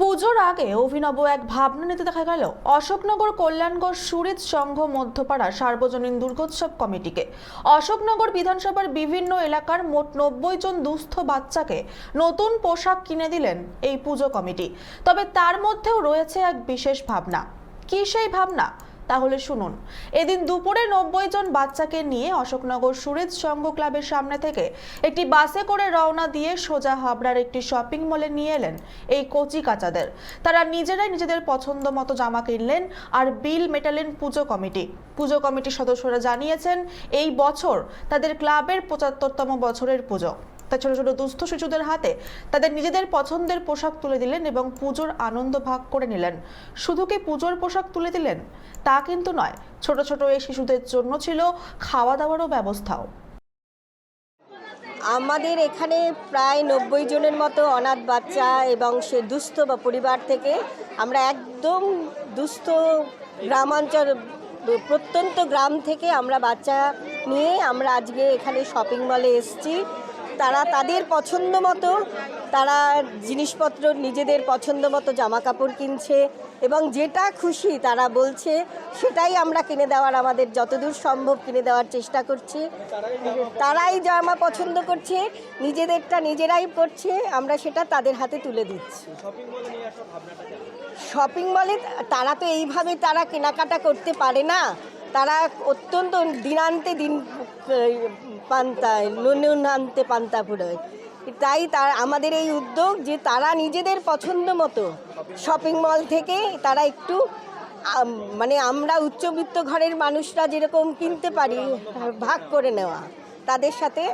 পুজোর আগে অভিনব এক ভাবনা নিতে দেখা গেল। অশোকনগর কল্যাণগড় সুরিত সংঘ মধ্যপাড়া সার্বজনীন দুর্গোৎসব কমিটিকে। অশোকনগর বিধানসভার বিভিন্ন এলাকার মোট নব্বই জন দুস্থ বাচ্চাকে নতুন পোশাক কিনে দিলেন এই পুজো কমিটি। তবে তার মধ্যেও রয়েছে এক বিশেষ ভাবনা। কি সেই ভাবনা? তাহলে শুনুন। এদিন দুপুরে নব্বই জন বাচ্চাকে নিয়ে অশোকনগর সুরেজ সংঘ ক্লাবের সামনে থেকে একটি বাসে করে রওনা দিয়ে সোজা হাবড়ার একটি শপিং মলে নিয়ে এলেন এই কচি কাচাদের। তারা নিজেরাই নিজেদের পছন্দ মতো জামা কিনলেন আর বিল মেটালেন পুজো কমিটি। পুজো কমিটির সদস্যরা জানিয়েছেন, এই বছর তাদের ক্লাবের পঁচাত্তরতম বছরের পুজো। তাই ছোট ছোট দুস্থ শিশুদের হাতে, তাদের নিজেদের পছন্দের পোশাক তুলে দিলেন এবং পুজোর আনন্দ ভাগ করে নিলেন। শুধু কি পুজোর পোশাক তুলে দিলেন? তা কিন্তু নয়, ছোট ছোট এই শিশুদের জন্য ছিল খাওয়া দাওয়ারও ব্যবস্থাও। আমাদের এখানে প্রায় নব্বই জনের মতো অনাথ বাচ্চা এবং সে দুস্থ বা পরিবার থেকে আমরা একদম দুস্থ গ্রামাঞ্চল, প্রত্যন্ত গ্রাম থেকে আমরা বাচ্চা নিয়ে আমরা আজকে এখানে শপিং মলে এসেছি। তারা তাদের পছন্দ মতো, তারা জিনিসপত্র নিজেদের পছন্দ মতো জামা কাপড় কিনছে এবং যেটা খুশি তারা বলছে, সেটাই আমরা কিনে দেওয়ার আমাদের যতদূর সম্ভব কিনে দেওয়ার চেষ্টা করছি। তারাই জামা পছন্দ করছে, নিজেদেরটা নিজেরাই করছে আমরা সেটা তাদের হাতে তুলে দিচ্ছি। শপিং মলে তারা তো এইভাবে তারা কেনাকাটা করতে পারে না। তারা অত্যন্ত দিনান্তে দিন পান্তায় নুন আনতে পান্তা ফুরোয় তাই তার, আমাদের এই উদ্যোগ যে তারা নিজেদের পছন্দ মতো শপিং মল থেকে তারা একটু মানে আমরা উচ্চবিত্ত ঘরের মানুষরা যেরকম কিনতে পারি, ভাগ করে নেওয়া। তাদের সাথে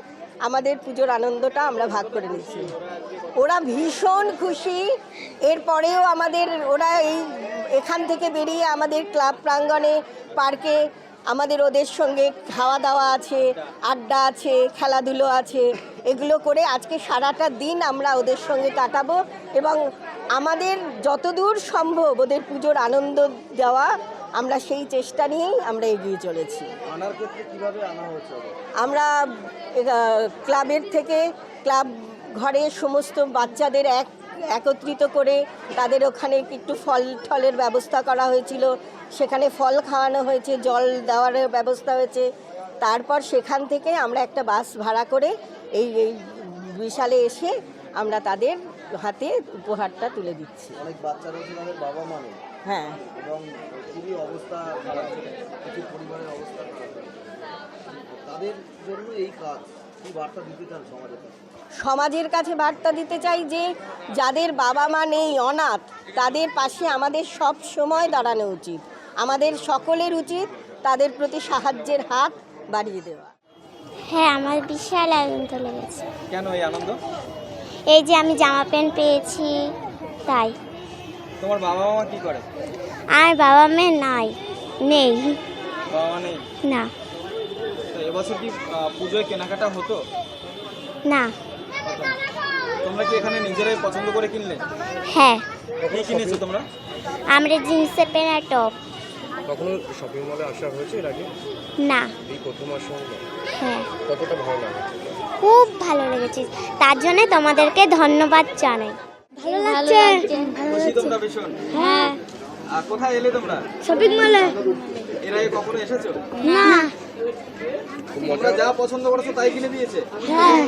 আমাদের পুজোর আনন্দটা আমরা ভাগ করে নিচ্ছি ওরা ভীষণ খুশি। এরপরেও আমাদের, ওরা এই এখান থেকে বেরিয়ে আমাদের ক্লাব প্রাঙ্গণে পার্কে আমাদের ওদের সঙ্গে খাওয়া দাওয়া আছে আড্ডা আছে খেলাধুলো আছে এগুলো করে আজকে সারাটা দিন আমরা ওদের সঙ্গে কাটাবো এবং আমাদের যতদূর সম্ভব ওদের পুজোর আনন্দ দেওয়া আমরা সেই চেষ্টা নিয়েই আমরা এগিয়ে চলেছি? আমরা ক্লাবের থেকে ক্লাব ঘরে সমস্ত বাচ্চাদের এক একত্রিত করে তাদের ওখানে একটু ফল টলের ব্যবস্থা করা হয়েছিল। সেখানে ফল খাওয়ানো হয়েছে জল দেওয়ার ব্যবস্থা হয়েছে। তারপর সেখান থেকে আমরা একটা বাস ভাড়া করে এই এই বিশালে এসে আমরা তাদের হাতে উপহারটা তুলে দিচ্ছি। অনেক বাচ্চা রয়েছে তাদের বাবা মা হ্যাঁ। এবং খুবই অবস্থা কিছু পরিবারের অবস্থা তাদের জন্য এই কাজ। সমাজের কাছে? বার্তা দিতে চাই যে যাদের বাবা মা নেই অনাথ তাদের পাশে আমাদের সব সময় দাঁড়ানো উচিত। আমাদের সকলের উচিত তাদের প্রতি সাহায্যের হাত বাড়িয়ে দেওয়া। হ্যাঁ আমার বিশাল আনন্দ লেগেছে। কেন এই আনন্দ? এই যে আমি জামা প্যান্ট পেয়েছি তাই। তোমার বাবা মা কি করে? আর বাবা মেয়ে নাই নেই। বাবা নেই? না। এবছর কি পুজোয় কেনাকাটা হতো? না। তোমরা কি এখানে নিজেরাই পছন্দ করে কিনলে? হ্যাঁ। কি কিনেছো তোমরা? আমরা জিন্সের প্যান্ট আর টপ। কখনো শপিং মলে আসা হয়েছে এর আগে? না। এই প্রথম আসা হলো হ্যাঁ। কতটা ভালো লাগে খুব ভালো লেগেছে। তার জন্য তোমাদেরকে ধন্যবাদ জানাই। ভালো লাগছে? খুশি তোমরা ভীষণ। হ্যাঁ। আর কোথায় এলে তোমরা? শপিং মলে এর আগে কখনো এসেছ? না। তোমরা যা পছন্দ করেছ তাই কিনে দিয়েছে? হ্যাঁ।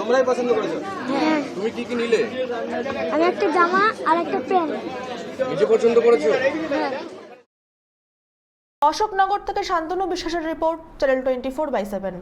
তোমরাই পছন্দ করেছ? হ্যাঁ। তুমি কি কি নিলে? আমি একটা জামা আর একটা প্যান্ট। নিজে পছন্দ করেছ? হ্যাঁ। অশোকনগর থেকে শান্তনু বিশ্বাসের report channel twenty four by seven